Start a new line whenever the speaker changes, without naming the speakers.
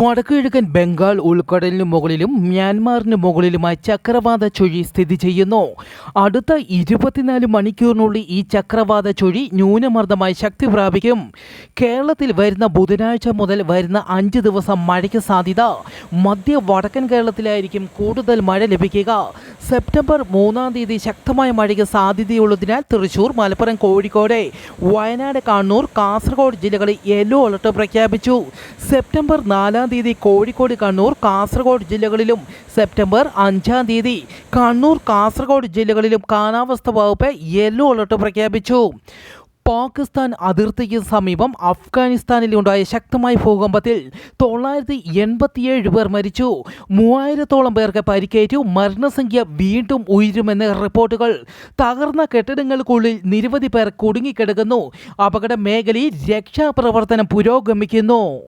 വടക്കുകിഴക്കൻ ബംഗാൾ ഉൾക്കടലിനു മുകളിലും മ്യാൻമാറിന് മുകളിലുമായി ചക്രവാത ചുഴി സ്ഥിതി ചെയ്യുന്നു. അടുത്ത ഇരുപത്തിനാല് മണിക്കൂറിനുള്ളിൽ ഈ ചക്രവാത ചുഴി ന്യൂനമർദ്ദമായി ശക്തി പ്രാപിക്കും. കേരളത്തിൽ വരുന്ന ബുധനാഴ്ച മുതൽ വരുന്ന അഞ്ച് ദിവസം മഴയ്ക്ക് സാധ്യത. മധ്യ വടക്കൻ കേരളത്തിലായിരിക്കും കൂടുതൽ മഴ ലഭിക്കുക. സെപ്റ്റംബർ മൂന്നാം തീയതി ശക്തമായ മഴയ്ക്ക് സാധ്യതയുള്ളതിനാൽ തൃശൂർ മലപ്പുറം കോഴിക്കോട് വയനാട് കണ്ണൂർ കാസർഗോഡ് ജില്ലകളിൽ യെല്ലോ അലർട്ട് പ്രഖ്യാപിച്ചു. സെപ്റ്റംബർ നാലാം തീയതി കോഴിക്കോട് കണ്ണൂർ കാസർഗോഡ് ജില്ലകളിലും സെപ്റ്റംബർ അഞ്ചാം തീയതി. കണ്ണൂർ കാസർഗോഡ് ജില്ലകളിലും കാലാവസ്ഥ വകുപ്പ് യെല്ലോ അലർട്ട് പ്രഖ്യാപിച്ചു. പാകിസ്ഥാൻ അതിർത്തിക്ക് സമീപം അഫ്ഗാനിസ്ഥാനിലുണ്ടായ ശക്തമായ ഭൂകമ്പത്തിൽ തൊള്ളായിരത്തി എൺപത്തിയേഴ് പേർ മരിച്ചു. മൂവായിരത്തോളം പേർക്ക് പരിക്കേറ്റു. മരണസംഖ്യ വീണ്ടും ഉയരുമെന്ന് റിപ്പോർട്ടുകൾ. തകർന്ന കെട്ടിടങ്ങൾക്കുള്ളിൽ നിരവധി പേർ കുടുങ്ങിക്കിടക്കുന്നു. അപകട മേഖലയിൽ രക്ഷാപ്രവർത്തനം പുരോഗമിക്കുന്നു.